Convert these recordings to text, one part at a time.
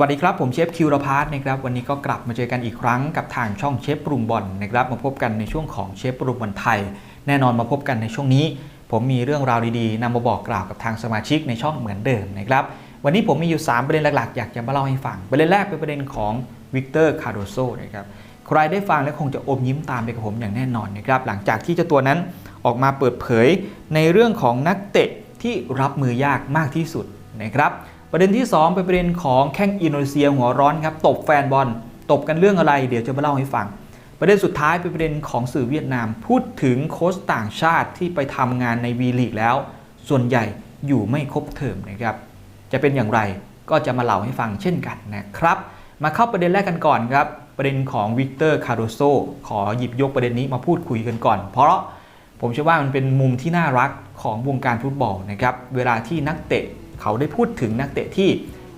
วัสดีครับ ผมเชฟคิวรพาร์ทนะครับวันนี้ก็กลับมาเจอกันอีกครั้งกับทางช่องเชฟปรุงบอลนะครับมาพบกันในช่วงของเชฟปรุงบอลไทย แน่นอนมาพบกันในช่วงนี้ ผมมีเรื่องราวดีๆนำมาบอกกล่าวกับทางสมาชิกในช่องเหมือนเดิมนะครับวันนี้ผมมีอยู่ 3 ประเด็นหลักๆ อยากจะมาเล่าให้ฟัง ประเด็นแรกเป็นประเด็นของวิกเตอร์คาร์โดโซนะครับใครได้ฟังแล้วคงจะอมยิ้มตามไปกับผมอย่างแน่นอนนะครับหลังจากที่เจ้าตัวนั้นออกมาเปิดเผยในเรื่องของนักเตะที่รับมือยากมากที่สุดนะครับ ประเด็นที่ 2 เป็นประเด็นของแข้งอินโดนีเซียหัวร้อนครับตบแฟนบอล ตบกันเรื่องอะไร เดี๋ยวจะมาเล่าให้ฟัง ประเด็นสุดท้ายเป็นประเด็นของสื่อเวียดนาม พูดถึงโค้ชต่างชาติที่ไปทำงานในวีลีกแล้ว ส่วนใหญ่อยู่ไม่ครบเทอมนะครับ จะเป็นอย่างไรก็จะมาเล่าให้ฟังเช่นกันนะครับ มาเข้าประเด็นแรกกันก่อนครับ ประเด็นของวิกเตอร์คาร์โดโซขอหยิบยกประเด็นนี้มาพูดคุยกันก่อน เพราะผมเชื่อว่ามันเป็นมุมที่น่ารักของวงการฟุตบอลนะครับ เวลาที่นักเตะ เขาได้พูดถึงนักเตะที่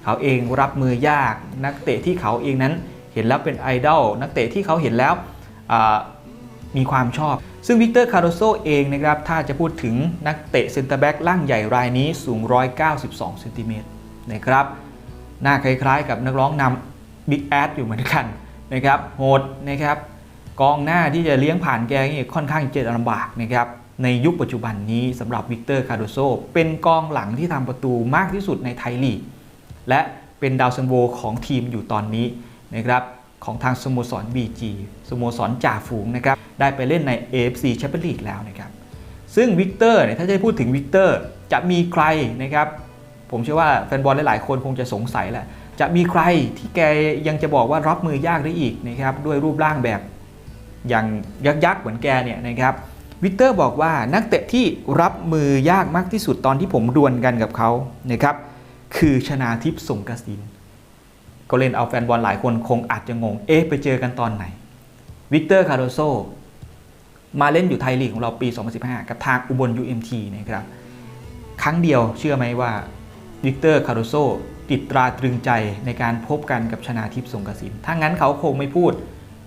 เขาเองรับมือยาก นักเตะที่เขาเองนั้นเห็นแล้วเป็นไอดอลนักเตะที่เขาเห็นแล้วมีความชอบ ซึ่งวิกเตอร์คาร์โดโซเองนะครับ ถ้าจะพูดถึงนักเตะเซนเตอร์แบ็กร่างใหญ่รายนี้สูง 192เซนติเมตรนะครับ หน้าคล้ายๆ กับนักร้องนำบิ๊กแอดอยู่เหมือนกันนะครับ โหดนะครับ กองหน้าที่จะเลี้ยงผ่านแกนี่ค่อนข้างจะลำบากนะครับ ในยุคปัจจุบันนี้สำหรับวิกเตอร์คาร์โดโซเป็นกองหลังที่ทำประตูมากที่สุดในไทยลีก และเป็นดาวซันโวของทีมอยู่ตอนนี้นะครับของทางสโมสร BG สโมสรจ่าฝูงนะครับได้ไปเล่นใน AFC Champions League แล้วนะครับซึ่งวิกเตอร์เนี่ยถ้าจะพูดถึงวิกเตอร์จะมีใครนะครับผมเชื่อว่าแฟนบอลหลาย ๆ คนคงจะสงสัยแหละจะมีใครที่แกยังจะบอกว่ารับมือยากได้อีกนะครับด้วยรูปร่างแบบอย่างยักษ์ๆเหมือนแกเนี่ยนะครับ วิกเตอร์บอกว่านักเตะที่รับมือยากมากที่สุดตอนที่ผมดวลกันกับเขานะครับคือชนาทิพย์สงกสิน ก็เล่นเอาแฟนบอลหลายคนคงอาจจะงง เอ๊ะไปเจอกันตอนไหน วิกเตอร์คาร์โดโซมาเล่นอยู่ไทยลีกของเราปี 2015 กับทางอุบล UMT นะครับ ครั้งเดียวเชื่อไหมว่าวิกเตอร์คาร์โดโซติดตราตรึงใจในการพบกันกับชนาทิพย์สงกสิน ถ้างั้นเขาคงไม่พูด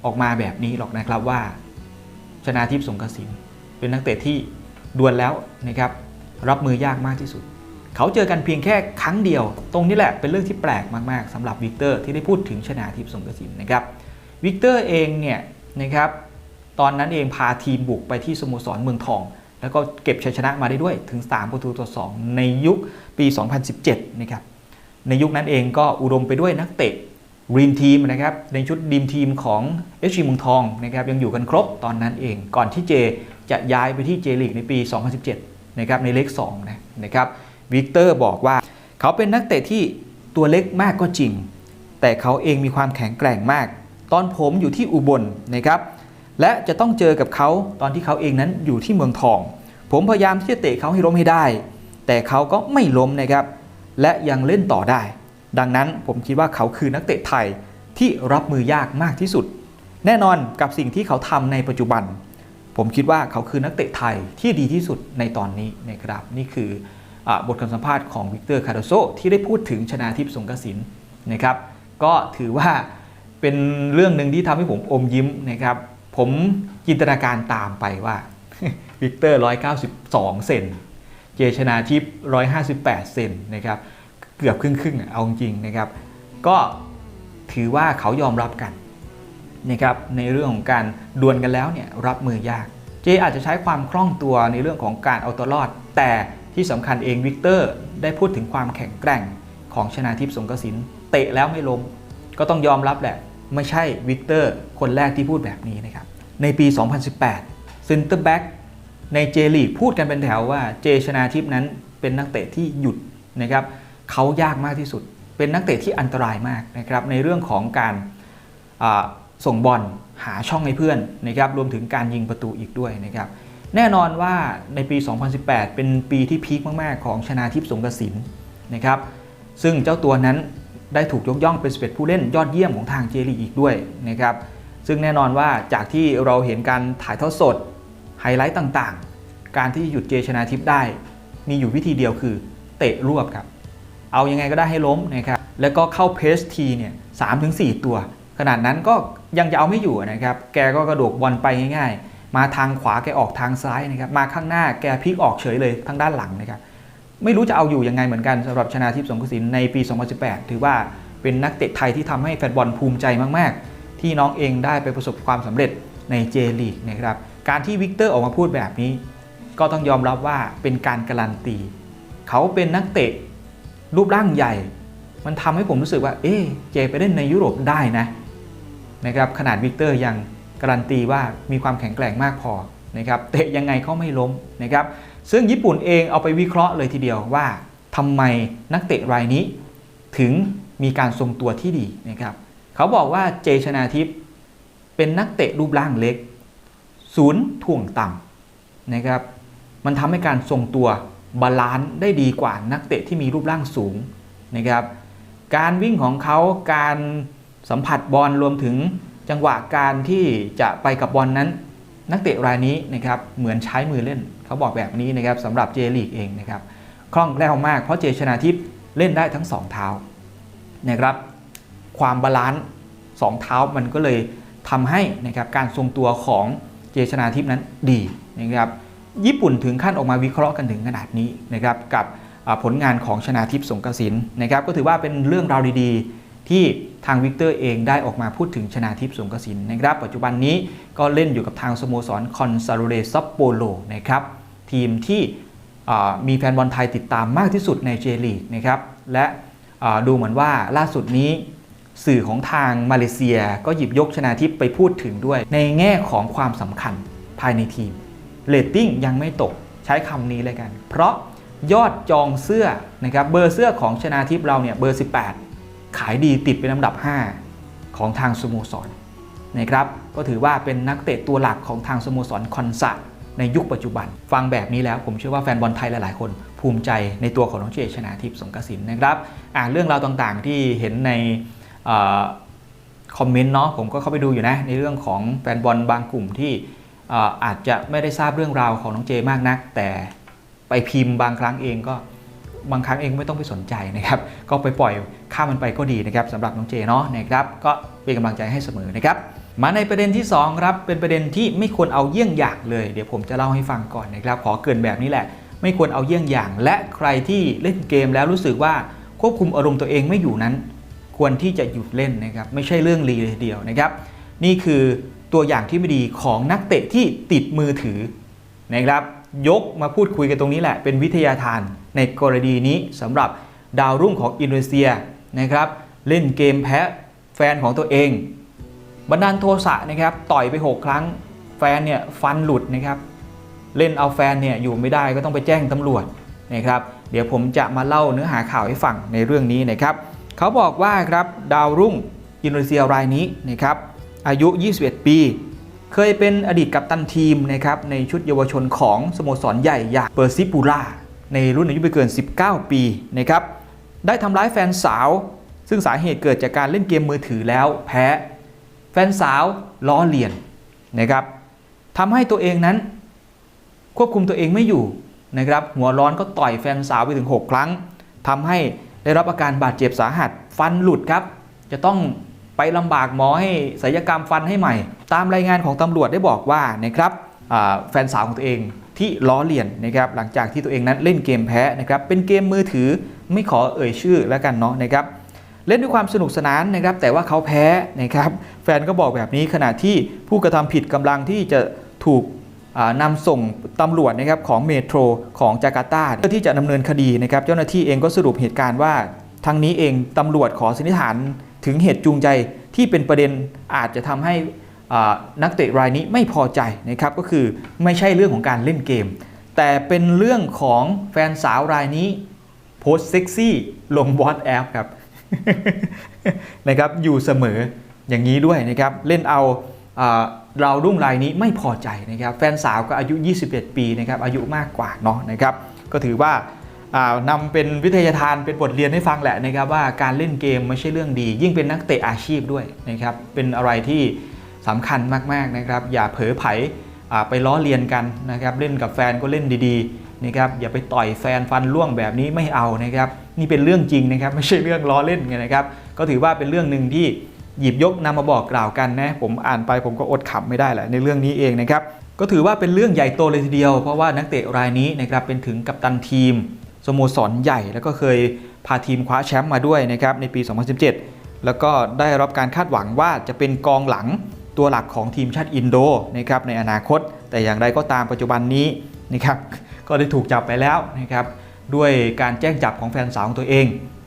ออกมาแบบนี้หรอกนะครับว่า ชนาทิพย์สงกสิน เป็นนักเตะที่ดวลแล้วนะครับรับมือยากมากที่สุด เขาเจอกันเพียงแค่ครั้งเดียว ตรงนี้แหละเป็นเรื่องที่แปลกมากๆสำหรับวิกเตอร์ที่ได้พูดถึงชนาทิพย์สงกสินนะครับวิกเตอร์เองเนี่ยนะครับตอนนั้นเองพาทีมบุกไปที่สโมสรเมืองทอง แล้วก็เก็บชัยชนะมาได้ด้วยถึง 3 ประตูต่อ 2 ในยุคปี 2017 นะครับในยุคนั้นเองก็อุดมไปด้วยนักเตะ รีมทีมนะครับในชุดดีมทีมของเอชเมืองทองนะครับยังอยู่กันครบตอนนั้นเอง ก่อนที่เจจะย้ายไปที่เจลีกในปี 2017นะครับในเลข2นะนะครับวิกเตอร์บอกว่า เขาเป็นนักเตะที่ตัวเล็กมากก็จริง แต่เขาเองมีความแข็งแกร่งมาก ตอนผมอยู่ที่อุบลนะครับและจะต้องเจอกับเขาตอนที่เขาเองนั้นอยู่ที่เมืองทอง ผมพยายามที่จะเตะเขาให้ล้มให้ได้ แต่เขาก็ไม่ล้มนะครับและยังเล่นต่อได้ ดังนั้นผมคิดว่าเขาคือนักเตะไทยที่รับมือยากมากที่สุด แน่นอนกับสิ่งที่เขาทำในปัจจุบัน ผมคิดว่าเขาคือนักเตะไทยที่ดีที่สุดในตอนนี้นะครับนี่คืออบทคำสัมภาษณ์ของวิกเตอร์คาร์โดโซที่ได้พูดถึงชนาทิพย์สงกสินนะครับ ก็ถือว่าเป็นเรื่องหนึ่งที่ทำให้ผมอมยิ้มนะครับ ผมจินตนาการตามไปว่าวิกเตอร์ 192 เซน เจชนาทิพย์ 158 เซนนะครับ เกือบครึ่งครึ่งๆเอาจริงนะครับ ก็ถือว่าเขายอมรับกันนะครับในเรื่องของการดวลกันแล้วเนี่ยรับมือยาก เจอาจจะใช้ความคล่องตัวในเรื่องของการเอาตัวรอด แต่ที่สำคัญเองวิกเตอร์ได้พูดถึงความแข็งแกร่งของชนาทิพย์สงกสินเตะแล้วไม่ล้มก็ต้องยอมรับแหละ ไม่ใช่วิกเตอร์คนแรกที่พูดแบบนี้นะครับ ในปี 2018เซนเตอร์แบ็กในเจลีกพูดกันเป็นแถวว่าเจชนาทิพย์นั้นเป็นนักเตะที่หยุดนะครับ เขายากมากที่สุด เป็นนักเตะที่อันตรายมากนะครับในเรื่องของการส่งบอลหาช่องให้เพื่อนนะครับรวมถึงการยิงประตูอีกด้วยนะครับแน่นอนว่าในปี 2018 เป็นปีที่พีคมาก ๆ ของชนาทิพย์สงกสินนะครับซึ่งเจ้าตัวนั้นได้ถูกยกย่องเป็น11ผู้เล่นยอดเยี่ยมของทางเจลีอีกด้วยนะครับซึ่งแน่นอนว่าจากที่เราเห็นการถ่ายทอดสดไฮไลท์ต่างๆ การที่หยุดเจชนาทิพย์ได้ มีอยู่วิธีเดียวคือเตะรวบครับ เอายังไงก็ได้ให้ล้มนะครับแล้วก็เข้าเพสทีเนี่ยสามถึงสี่ตัว ขนาดนั้นก็ยังจะเอาไม่อยู่นะครับแกก็กระโดดบอลไปง่ายๆ มาทางขวาแกออกทางซ้ายนะครับมาข้างหน้าแกพลิกออกเฉยเลยทางด้านหลังนะครับไม่รู้จะเอาอยู่ยังไงเหมือนกันสำหรับชนาทิพย์สงกระสินในปี 2018 ถือว่าเป็นนักเตะไทยที่ทำให้แฟนบอลภูมิใจมากๆ ที่น้องเองได้ไปประสบความสำเร็จในเจลีกนะครับการที่วิกเตอร์ออกมาพูดแบบนี้ ก็ต้องยอมรับว่าเป็นการการันตี เขาเป็นนักเตะ รูปร่างใหญ่ มันทำให้ผมรู้สึกว่า เอ๊เจไปเล่นในยุโรปได้นะนะครับขนาดวิกเตอร์ยังการันตีว่ามีความแข็งแกร่งมากพอนะครับเตะยังไงก็ไม่ล้มนะครับซึ่งญี่ปุ่นเองเอาไปวิเคราะห์เลยทีเดียวว่าทำไมนักเตะรายนี้ถึงมีการทรงตัวที่ดีนะครับเขาบอกว่าเจชนาทิพย์เป็นนักเตะรูปร่างเล็กศูนย์ถ่วงต่ำนะครับมันทำให้การทรงตัว บาลานซ์ได้ดีกว่านักเตะที่มีรูปร่างสูงนะครับการวิ่งของเขาการสัมผัสบอลรวมถึงจังหวะการที่จะไปกับบอลนั้น นักเตะรายนี้นะครับเหมือนใช้มือเล่นเขาบอกแบบนี้นะครับสำหรับเจลีกเองนะครับคล่องแคล่วมากเพราะเจชนาทิพย์เล่นได้ทั้งสองเท้านะครับความบาลานซ์สองเท้ามันก็เลยทำให้นะครับการทรงตัวของเจชนาทิพย์นั้นดีนะครับ ญี่ปุ่นถึงขั้นออกมาวิเคราะห์กันถึงขนาดนี้นะครับกับผลงานของชนาทิพย์สงกระสินนะครับก็ถือว่าเป็นเรื่องราวดีๆ ที่ทางวิกเตอร์เองได้ออกมาพูดถึงชนาทิพย์สงกระสินนะครับ ปัจจุบันนี้ก็เล่นอยู่กับทางสโมสรคอนซาโรเรซัปโปโลนะครับทีมที่มีแฟนบอลไทยติดตามมากที่สุดในเจลีกนะครับและดูเหมือนว่าล่าสุดนี้สื่อของทางมาเลเซียก็หยิบยกชนาทิพย์ไปพูดถึงด้วย ในแง่ของความสำคัญภายในทีม เรตติ้งยังไม่ตกใช้คำนี้เลยกัน เพราะยอดจองเสื้อนะครับเบอร์เสื้อของชนาทิพย์เราเนี่ยเบอร์ 18 ขายดีติดเป็นลำดับ 5 ของทางสโมสรนะครับก็ถือว่าเป็นนักเตะตัวหลักของทางสโมสรคอนซาในยุคปัจจุบัน ฟังแบบนี้แล้วผมเชื่อว่าแฟนบอลไทยหลาย ๆ คน ภูมิใจในตัวของน้องเจชนาทิพย์สงกสินนะครับอ่าเรื่องราวต่างๆที่เห็นในอคอมเมนต์เนาะผมก็เข้าไปดูอยู่นะในเรื่องของแฟนบอลบางกลุ่มที่ อาจจะไม่ได้ทราบเรื่องราวของน้องเจมากนัก แต่ไปพิมพ์บางครั้งเองก็บางครั้งเองไม่ต้องไปสนใจนะครับ ก็ไปปล่อยข้ามมันไปก็ดีนะครับสำหรับน้องเจเนาะนะครับ ก็เป็นกำลังใจให้เสมอนะครับ มาในประเด็นที่2ครับเป็นประเด็นที่ไม่ควรเอาเยี่ยงอย่างเลย เดี๋ยวผมจะเล่าให้ฟังก่อนนะครับ ขอเกินแบบนี้แหละ ไม่ควรเอาเยี่ยงอย่าง และใครที่เล่นเกมแล้วรู้สึกว่าควบคุมอารมณ์ตัวเองไม่อยู่นั้น ควรที่จะหยุดเล่นนะครับ ไม่ใช่เรื่องลีเลยเดียวนะครับ นี่คือ ตัวอย่างที่ไม่ดีของนักเตะที่ติดมือถือนะครับ ยกมาพูดคุยกันตรงนี้แหละ เป็นวิทยาทานในกรณีนี้สำหรับดาวรุ่งของอินโดนีเซียนะครับ เล่นเกมแพ้แฟนของตัวเองบันดาลโทสะนะครับต่อยไป 6 ครั้งแฟนเนี่ยฟันหลุดนะครับ เล่นเอาแฟนเนี่ยอยู่ไม่ได้ก็ต้องไปแจ้งตำรวจนะครับ เดี๋ยวผมจะมาเล่าเนื้อหาข่าวให้ฟังในเรื่องนี้นะครับ เขาบอกว่าครับดาวรุ่งอินโดนีเซียรายนี้นะครับ อายุ 21 ปี เคยเป็นอดีตกัปตันทีมนะครับในชุดเยาวชนของสโมสรใหญ่อย่างเปอร์ซิปูล่าในรุ่นอายุไม่เกิน 19 ปีนะครับได้ทำร้ายแฟนสาว ซึ่งสาเหตุเกิดจากการเล่นเกมมือถือแล้วแพ้ แฟนสาวล้อเลียนนะครับทำให้ตัวเองนั้น ควบคุมตัวเองไม่อยู่นะครับหัวร้อนก็ต่อยแฟนสาวไปถึง 6 ครั้งทำให้ได้รับอาการบาดเจ็บสาหัสฟันหลุดครับ จะต้อง ไปลำบากหมอให้ศัลยกรรมฟันให้ใหม่ ตามรายงานของตำรวจได้บอกว่านะครับแฟนสาวของตัวเองที่ล้อเลียนนะครับหลังจากที่ตัวเองนั้นเล่นเกมแพ้นะครับเป็นเกมมือถือไม่ขอเอ่ยชื่อแล้วกันเนาะนะครับเล่นด้วยความสนุกสนานนะครับ แต่ว่าเขาแพ้นะครับ แฟนก็บอกแบบนี้ขณะที่ผู้กระทำผิดกำลังที่จะถูกอ่านำส่งตำรวจนะครับของเมโทรของจาการ์ตาเพื่อที่จะดำเนินคดีนะครับ เจ้าหน้าที่เองก็สรุปเหตุการณ์ว่าทั้งนี้เองตำรวจขอสันนิษฐาน ถึงเหตุจูงใจที่เป็นประเด็นอาจจะทำให้นักเตะรายนี้ไม่พอใจนะครับก็คือไม่ใช่เรื่องของการเล่นเกม แต่เป็นเรื่องของแฟนสาวรายนี้โพสเซ็กซี่ลงวอตแอปครับนะครับอยู่เสมออย่างนี้ด้วยนะครับเล่นเอาเรารุ่งรายนี้ไม่พอใจนะครับแฟนสาวก็อายุ 21 ปีนะครับอายุมากกว่าเนาะนะครับก็ถือว่า นำเป็นวิทยาทานเป็นบทเรียนให้ฟังแหละนะครับว่าการเล่นเกมไม่ใช่เรื่องดี ยิ่งเป็นนักเตะอาชีพด้วยนะครับเป็นอะไรที่สำคัญมากๆนะครับอย่าเผลอไผ่ไปล้อเลียนกันนะครับเล่นกับแฟนก็เล่นดีๆนะครับอย่าไปต่อยแฟนฟันร่วงแบบนี้ไม่เอานะครับนี่เป็นเรื่องจริงนะครับไม่ใช่เรื่องล้อเล่นไงนะครับก็ถือว่าเป็นเรื่องหนึ่งที่หยิบยกนำมาบอกกล่าวกันนะผมอ่านไปผมก็อดขำไม่ได้แหละในเรื่องนี้เองนะครับก็ถือว่าเป็นเรื่องใหญ่โตเลยทีเดียว เพราะว่านักเตะรายนี้นะครับเป็นถึงกัปตันทีม สโมสรใหญ่ แล้วก็เคยพาทีมคว้าแชมป์มาด้วยนะครับในปี 2017 แล้วก็ได้รับการคาดหวังว่าจะเป็นกองหลังตัวหลักของทีมชาติอินโดนะครับในอนาคต แต่อย่างไรก็ตามปัจจุบันนี้นะครับก็ได้ถูกจับไปแล้วนะครับด้วยการแจ้งจับของแฟนสาวของตัวเอง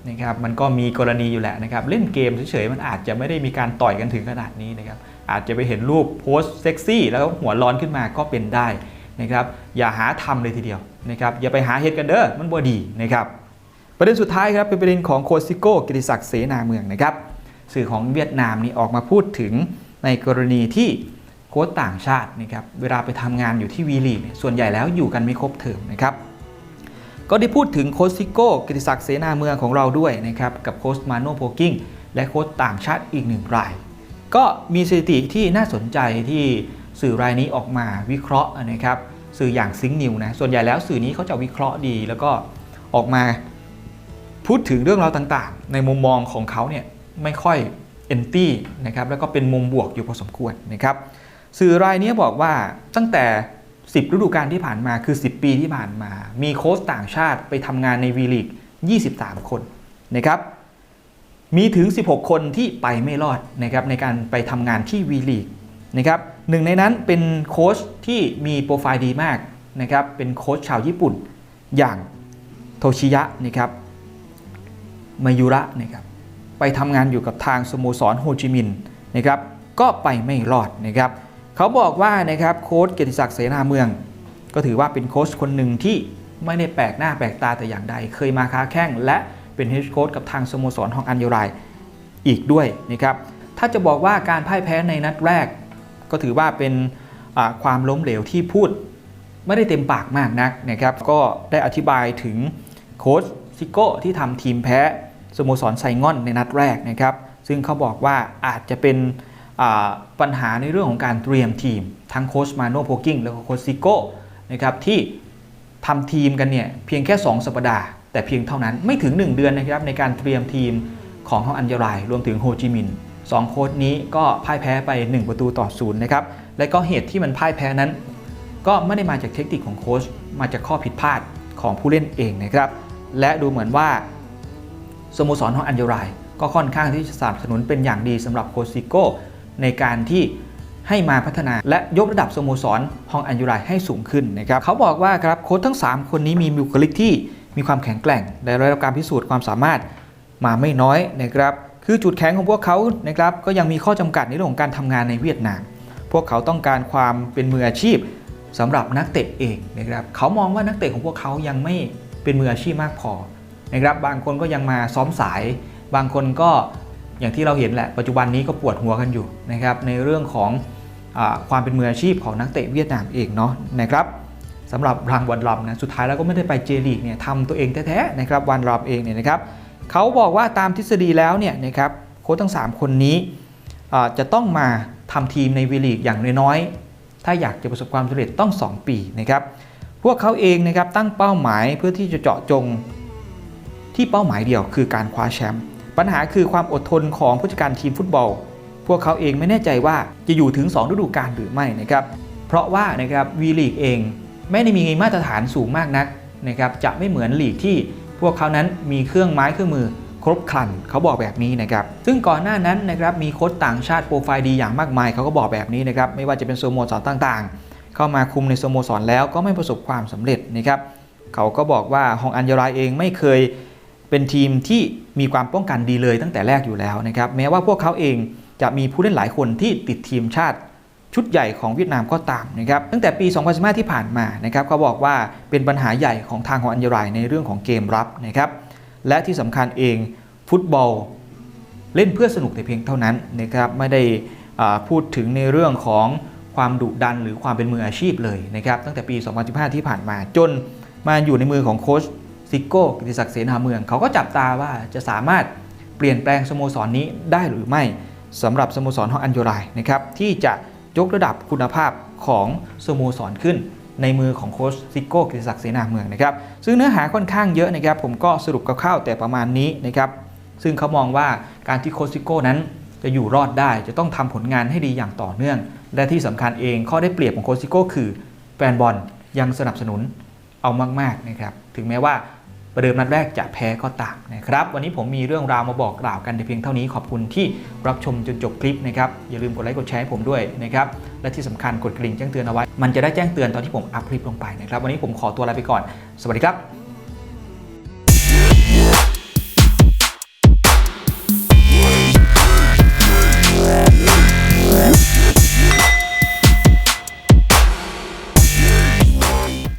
นะครับมันก็มีกรณีอยู่แหละนะครับเล่นเกมเฉยๆมันอาจจะไม่ได้มีการต่อยกันถึงขนาดนี้นะครับอาจจะไปเห็นรูปโพสเซ็กซี่แล้วหัวร้อนขึ้นมาก็เป็นได้นะครับอย่าหาทำเลยทีเดียว นะครับอย่าไปหาเหตุกันเด้อมันบ่ดีนะครับประเด็นสุดท้ายครับเป็นประเด็นของโคซิโก้กิติศักดิ์เสนาเมืองนะครับสื่อของเวียดนามนี่ออกมาพูดถึงในกรณีที่โค้ชต่างชาตินะครับเวลาไปทำงานอยู่ที่วีลีส่วนใหญ่แล้วอยู่กันไม่ครบเทอมนะครับก็ได้พูดถึงโคซิโก้กิติศักดิ์เสนาเมืองของเราด้วยนะครับกับโค้ชมาโนโพกิ้งและโค้ชต่างชาติอีกหนึ่งราย ก็มีสถิติที่น่าสนใจที่สื่อรายนี้ออกมาวิเคราะห์นะครับ สื่ออย่างซิงนิวนะส่วนใหญ่แล้วสื่อนี้เขาจะวิเคราะห์ดี แล้วก็ออกมาพูดถึงเรื่องราวต่างๆ ในมุมมองของเขาเนี่ยไม่ค่อยเอนตี้นะครับแล้วก็เป็นมุมบวกอยู่พอสมควรนะครับสื่อรายนี้บอกว่าตั้งแต่ 10 ฤดูกาลที่ผ่านมาคือ 10 ปีที่ผ่านมา มีโค้ชต่างชาติไปทำงานในวีลีก23 คนนะครับมีถึง 16 คนที่ไปไม่รอดนะครับในการไปทำงานที่วีลีกนะครับ หนึ่งในนั้นเป็นโค้ชที่มีโปรไฟล์ดีมากนะครับเป็นโค้ชชาวญี่ปุ่นอย่างโทชิยะนะครับมายุระนะครับไปทำงานอยู่กับทางสโมสรโฮจิมินห์นะครับก็ไปไม่รอดนะครับเขาบอกว่านะครับโค้ชเกียรติศักดิ์เสนาเมือง ก็ถือว่าเป็นโค้ชคนหนึ่งที่ไม่ได้แปลกหน้าแปลกตาแต่อย่างใด เคยมาค้าแข้งและเป็นเฮดโค้ชกับทางสโมสรฮองอันยูไรอีกด้วยนะครับถ้าจะบอกว่าการพ่ายแพ้ในนัดแรก ก็ถือว่าเป็นความล้มเหลวที่พูดไม่ได้เต็มปากมากนักนะครับก็ได้อธิบายถึงโค้ชซิโก้ที่ทำทีมแพ้สโมสรไซงอนในนัดแรกนะครับซึ่งเขาบอกว่าอาจจะเป็นปัญหาในเรื่องของการเตรียมทีม ทั้งโค้ชมาโนโพกิ้งแล้วก็โค้ชซิโก้นะครับที่ทำทีมกันเนี่ยเพียงแค่ 2 สัปดาห์ แต่เพียงเท่านั้นไม่ถึง 1 เดือนนะครับในการเตรียมทีมของฮองอันยรายรวมถึงโฮจิมินห์ สองโค้ชนี้ก็พ่ายแพ้ไป 1 ประตูต่อศูนย์นะครับ และก็เหตุที่มันพ่ายแพ้นั้น ก็ไม่ได้มาจากเทคนิคของโค้ชมาจากข้อผิดพลาดของผู้เล่นเองนะครับ และดูเหมือนว่าสโมสรของอันยรายก็ค่อนข้างที่จะสนับสนุนเป็นอย่างดีสำหรับโคซิโก้ในการที่ให้มาพัฒนาและยกระดับสโมสรฮองอันยูไรให้สูงขึ้นนะครับเขาบอกว่าครับโค้ชทั้ง 3 คนนี้มีบุคลิกที่มีความแข็งแกร่งได้รับการพิสูจน์ความสามารถมาไม่น้อยนะครับ คือจุดแข็งของพวกเขานะครับก็ยังมีข้อจำกัดในเรื่องของการทำงานในเวียดนาม พวกเขาต้องการความเป็นมืออาชีพสำหรับนักเตะเองนะครับเขามองว่านักเตะของพวกเขายังไม่เป็นมืออาชีพมากพอนะครับบางคนก็ยังมาซ้อมสาย บางคนก็อย่างที่เราเห็นแหละปัจจุบันนี้ก็ปวดหัวกันอยู่นะครับในเรื่องของอความเป็นมืออาชีพของนักเตะเวียดนามเองเนาะนะครับสำหรับรางวันรำนะสุดท้ายแล้วก็ไม่ได้ไปเจลีกเนี่ยทำตัวเองแท้ๆนะครับวันรำเองเนี่ยนะครับ เขาบอกว่าตามทฤษฎีแล้วเนี่ยนะครับโค้ชทั้ง 3 คนนี้จะต้องมาทำทีมในวีลีกอย่างน้อยๆ ถ้าอยากจะประสบความสำเร็จต้อง 2 ปีนะครับ พวกเขาเองนะครับตั้งเป้าหมายเพื่อที่จะเจาะจงที่เป้าหมายเดียวคือการคว้าแชมป์ ปัญหาคือความอดทนของผู้จัดการทีมฟุตบอล พวกเขาเองไม่แน่ใจว่าจะอยู่ถึง 2 ฤดูกาลหรือไม่นะครับ เพราะว่านะครับวีลีกเองไม่ได้มีมาตรฐานสูงมากนักนะครับ จะไม่เหมือนลีกที่ พวกเขานั้นมีเครื่องไม้เครื่องมือครบครันเขาบอกแบบนี้นะครับซึ่งก่อนหน้านั้นนะครับมีโค้ชต่างชาติโปรไฟล์ดีอย่างมากมายเขาก็บอกแบบนี้นะครับไม่ว่าจะเป็นสโมสรต่างๆ เข้ามาคุมในสโมสรแล้วก็ไม่ประสบความสำเร็จนะครับเขาก็บอกว่าฮองอันยรายเองไม่เคยเป็นทีมที่มีความป้องกันดีเลยตั้งแต่แรกอยู่แล้วนะครับแม้ว่าพวกเขาเองจะมีผู้เล่นหลายคนที่ติดทีมชาติ ชุดใหญ่ของเวียดนามก็ตามนะครับตั้งแต่ปี 2015 ที่ผ่านมานะครับเขาบอกว่าเป็นปัญหาใหญ่ของทางของอันยารายในเรื่องของเกมรับนะครับและที่สำคัญเองฟุตบอลเล่นเพื่อสนุกแต่เพียงเท่านั้นนะครับไม่ได้อ่าพูดถึงในเรื่องของความดุดันหรือความเป็นมืออาชีพเลยนะครับตั้งแต่ปี 2015 ที่ผ่านมาจนมาอยู่ในมือของโค้ชซิโก้กิติศักดิ์เสนาเมือง เขาก็จับตาว่าจะสามารถเปลี่ยนแปลงสโมสรนนี้ได้หรือไม่สำหรับสโมสรของอันโยไรนะครับที่จะ ยกระดับคุณภาพของสโมสรขึ้น ในมือของโค้ชซิโก้กิติศักดิ์เสนาเมืองนะครับซึ่งเนื้อหาค่อนข้างเยอะนะครับผมก็สรุปคร่าวๆแต่ประมาณนี้นะครับซึ่งเขามองว่าการที่โค้ชซิโก้นั้นจะอยู่รอดได้จะต้องทำผลงานให้ดีอย่างต่อเนื่อง และที่สำคัญเองข้อได้เปรียบของโคชซิโก้คือแฟนบอลยังสนับสนุนเอามากๆนะครับถึงแม้ว่า ประเดิมนัดแรกจะแพ้ก็ตามนะครับ วันนี้ผมมีเรื่องราวมาบอกกล่าวกันแต่เพียงเท่านี้ขอบคุณที่รับชมจนจบคลิปนะครับ อย่าลืมกดไลค์กดแชร์ให้ผมด้วยนะครับ และที่สำคัญกดกระดิ่งแจ้งเตือนเอาไว้ มันจะได้แจ้งเตือนตอนที่ผมอัพคลิปลงไปนะครับ วันนี้ผมขอตัวลาไปก่อน สวัสดีครับ